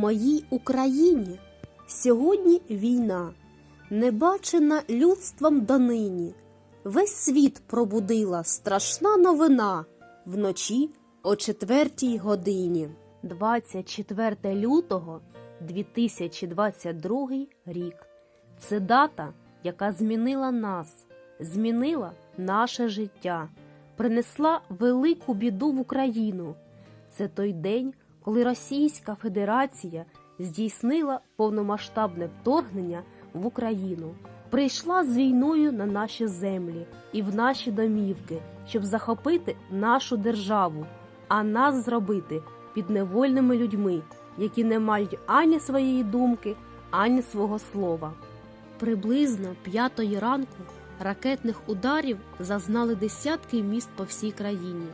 моїй Україні сьогодні війна, небачена людством донині. Весь світ пробудила страшна новина вночі о четвертій годині. 24 лютого 2022 рік. Це дата, яка змінила нас, змінила наше життя, принесла велику біду в Україну. Це той день, коли Російська Федерація здійснила повномасштабне вторгнення в Україну, прийшла з війною на наші землі і в наші домівки, щоб захопити нашу державу, а нас зробити підневольними людьми, які не мають ані своєї думки, ані свого слова. Приблизно п'ятої ранку ракетних ударів зазнали десятки міст по всій країні.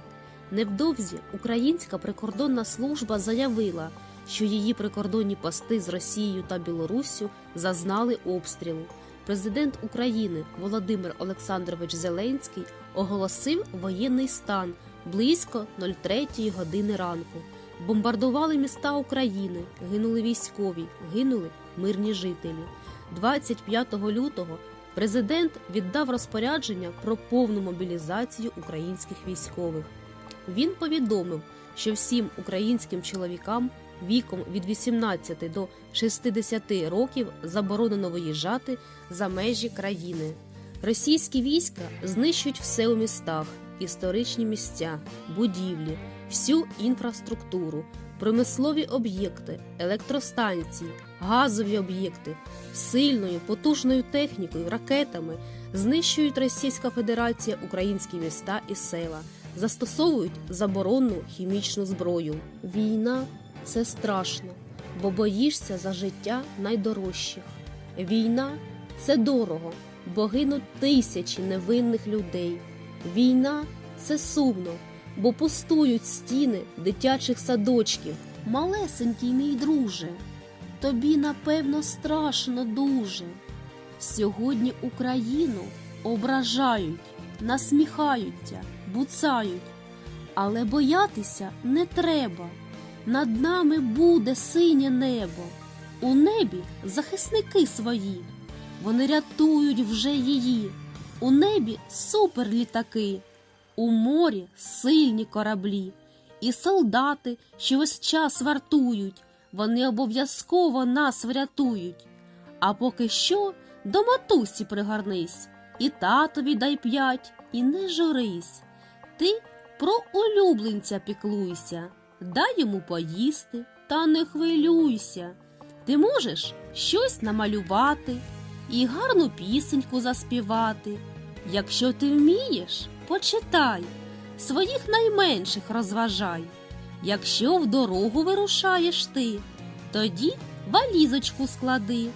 Невдовзі Українська прикордонна служба заявила, що її прикордонні пости з Росією та Білоруссю зазнали обстрілу. Президент України Володимир Олександрович Зеленський оголосив воєнний стан близько 03 години ранку. Бомбардували міста України, гинули військові, гинули мирні жителі. 25 лютого президент віддав розпорядження про повну мобілізацію українських військових. Він повідомив, що всім українським чоловікам віком від 18 до 60 років заборонено виїжджати за межі країни. Російські війська знищують все у містах, історичні місця, будівлі, всю інфраструктуру, промислові об'єкти, електростанції, газові об'єкти сильною потужною технікою, ракетами знищують Російська Федерація українські міста і села, застосовують заборонну хімічну зброю. Війна це страшно, бо боїшся за життя найдорожчих. Війна це дорого, бо гинуть тисячі невинних людей. Війна це сумно, бо пустують стіни дитячих садочків. Малесенький мій друже, тобі напевно страшно дуже. Сьогодні Україну ображають, насміхаються, буцають, але боятися не треба. Над нами буде синє небо. У небі захисники свої. Вони рятують вже її. У небі суперлітаки, у морі сильні кораблі, і солдати, що весь час вартують, вони обов'язково нас врятують. А поки що до матусі пригорнись, і татові дай п'ять, і не журись. Ти про улюбленця піклуйся, дай йому поїсти, та не хвилюйся. Ти можеш щось намалювати і гарну пісеньку заспівати. Якщо ти вмієш, почитай, своїх найменших розважай. Якщо в дорогу вирушаєш ти, тоді валізочку склади.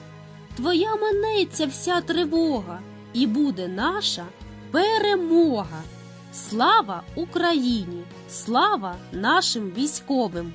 Твоя минеться вся тривога, і буде наша перемога. Слава Україні! Слава нашим військовим!